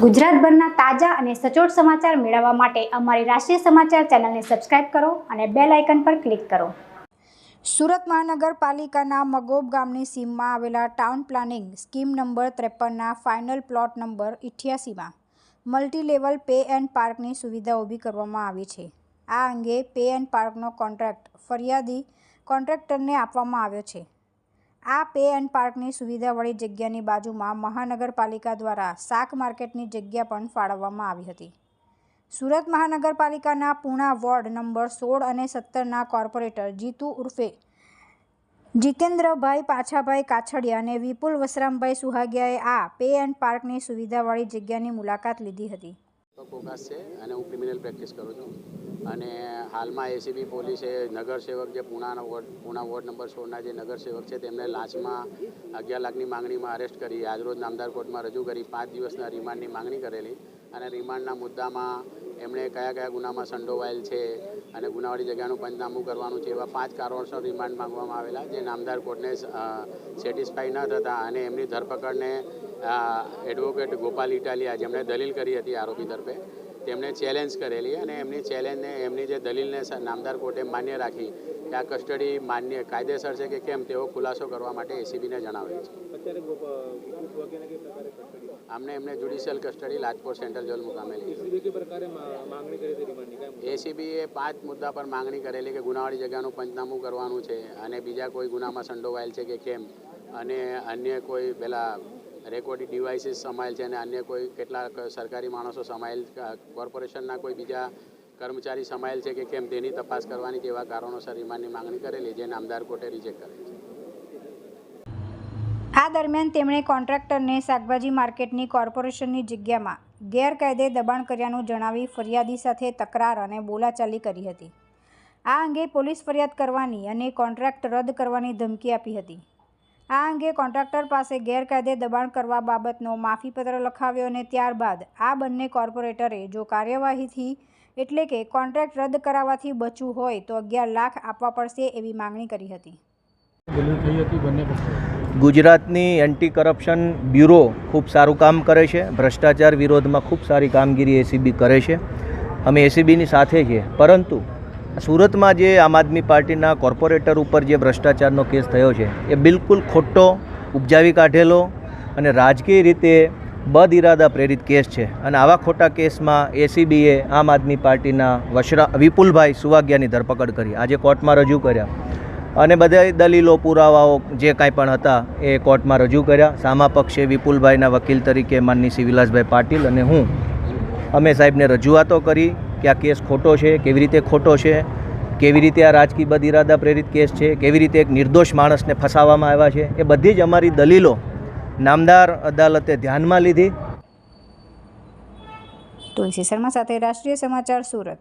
ગુજરાતભરના તાજા અને સચોટ સમાચાર મેળવવા માટે અમારી રાષ્ટ્રીય સમાચાર ચેનલને સબસ્ક્રાઇબ કરો અને બેલ આઇકન પર ક્લિક કરો. સુરત મહાનગરપાલિકાના મગોબ ગામની સીમમાં આવેલા ટાઉન પ્લાનિંગ સ્કીમ નંબર ત્રેપનના ફાઇનલ પ્લોટ નંબર ઇઠ્યાસીમાં મલ્ટીલેવલ પે એન્ડ પાર્કની સુવિધા ઊભી કરવામાં આવી છે. આ અંગે પે એન્ડ પાર્કનો કોન્ટ્રાક્ટ ફરિયાદી કોન્ટ્રાક્ટરને આપવામાં આવ્યો છે. આ પે એન્ડ પાર્કની સુવિધાવાળી જગ્યાની બાજુમાં મહાનગરપાલિકા દ્વારા શાક માર્કેટની જગ્યા પણ ફાળવવામાં આવી હતી. સુરત મહાનગરપાલિકાના પૂણા વોર્ડ નંબર સોળ અને સત્તરના કોર્પોરેટર જીતુ ઉર્ફે, જીતેન્દ્રભાઈ પાછાભાઈ કાછડિયા અને વિપુલ વસરામભાઈ સુહાગિયાએ આ પે એન્ડ પાર્કની સુવિધાવાળી જગ્યાની મુલાકાત લીધી હતી. અને હું ક્રિમિનલ પ્રેક્ટિસ કરું છું. અને હાલમાં એસીબી પોલીસે નગરસેવક જે પૂણાના વોર્ડ, પૂણા વોર્ડ નંબર સોળના જે નગરસેવક છે, તેમને લાંચમાં અગિયાર લાખની માંગણીમાં અરેસ્ટ કરી, આજરોજ નામદાર કોર્ટમાં રજૂ કરી, પાંચ દિવસના રિમાન્ડની માંગણી કરેલી અને રિમાન્ડના મુદ્દામાં એમણે કયા કયા ગુનામાં સંડોવાયેલ છે અને ગુનાવાળી જગ્યાનું પંચનામું કરવાનું છે એવા પાંચ કારણોસર રિમાન્ડ માંગવામાં આવેલા, જે નામદાર કોર્ટને સેટિસ્ફાઈ ન થતા અને એમની ધરપકડને એડવોકેટ ગોપાલ ઇટાલિયા, જેમણે દલીલ કરી હતી આરોપી તરફે તેમણે ચેલેન્જ કરેલી અને એમની ચેલેન્જને એમની જે દલીલને નામદાર કોર્ટે માન્ય રાખી કે આ કસ્ટડી માન્ય કાયદેસર છે કે કેમ તેવો ખુલાસો કરવા માટે એસીબીને જણાવેલ છે. આમને એમને judicial custody Lajpor central jail મુકામે લીધી એસીબી કઈ પ્રકારે મા- માંગણી કરી હતી રિમાન્ડની કાંઈ એસીબીએ પાંચ મુદ્દા પર માંગણી કરેલી કે ગુનાવાળી જગ્યાનું પંચનામું કરવાનું છે અને બીજા કોઈ ગુનામાં સંડોવાયેલ છે કે કેમ અને અન્ય કોઈ પેલા રેકોર્ડિંગ ડિવાઇસીસ સમાયેલ છે અને અન્ય કોઈ કેટલાક સરકારી માણસો સમાયેલ કોર્પોરેશનના કોઈ બીજા કર્મચારી સમાયેલ છે કે કેમ તેની તપાસ કરવાની જેવા કારણોસર રિમાન્ડની માંગણી કરેલી જે નામદાર કોર્ટે રિજેક્ટ કરેલી છે. આ દરમિયાન તેમણે કોન્ટ્રાક્ટરને શાકભાજી માર્કેટની કોર્પોરેશનની જગ્યામાં ગેરકાયદે દબાણ કર્યાનું જણાવી ફરિયાદી સાથે તકરાર અને બોલાચાલી કરી હતી. આ અંગે પોલીસ ફરિયાદ કરવાની અને કોન્ટ્રાક્ટ રદ કરવાની ધમકી આપી હતી. આ અંગે કોન્ટ્રાક્ટર પાસે ગેરકાયદે દબાણ કરવા બાબતનો માફીપત્ર લખાવ્યો અને ત્યારબાદ આ બંને કોર્પોરેટરે જો કાર્યવાહીથી એટલે કે કોન્ટ્રાક્ટ રદ કરાવવાથી બચવું હોય તો અગિયાર લાખ આપવા પડશે એવી માંગણી કરી હતી. દલીલ થઈ હતી બંને પક્ષો ગુજરાતની એન્ટી કરપ્શન બ્યુરો ખૂબ સારું કામ કરે છે. ભ્રષ્ટાચાર વિરોધમાં ખૂબ સારી કામગીરી એસીબી કરે છે. અમે એસીબીની સાથે છીએ. પરંતુ સુરતમાં જે આમ આદમી પાર્ટીના કોર્પોરેટર ઉપર જે ભ્રષ્ટાચારનો કેસ થયો છે, એ બિલકુલ ખોટો, ઉપજાવી કાઢેલો અને રાજકીય રીતે બદ ઇરાદા પ્રેરિત કેસ છે. અને આવા ખોટા કેસમાં એસીબીએ આમ આદમી પાર્ટીના વશરા, વિપુલભાઈ સુવાગ્યાની ધરપકડ કરી. આજે કોર્ટમાં રજૂ કર્યા. અને બધા દલીલો, પુરાવાઓ જે કાંઈ પણ હતા, એ કોર્ટમાં રજૂ કર્યા. સામા પક્ષે વિપુલભાઈના વકીલ તરીકે માનની વિલાસભાઈ પાટીલ અને હું, અમે સાહેબને રજૂઆતો કરી. કે આ કેસ ખોટો છે, કેવી રીતે ખોટો છે, કેવી રીતે આ રાજકીય બદ ઇરાદા પ્રેરિત કેસ છે, કેવી રીતે એક નિર્દોષ માણસને ફસાવવામાં આવ્યા છે, એ બધી જ અમારી દલીલો નામદાર અદાલતે ધ્યાનમાં લીધી. તુલસી શર્મા સાથે રાષ્ટ્રીય સમાચાર સુરત.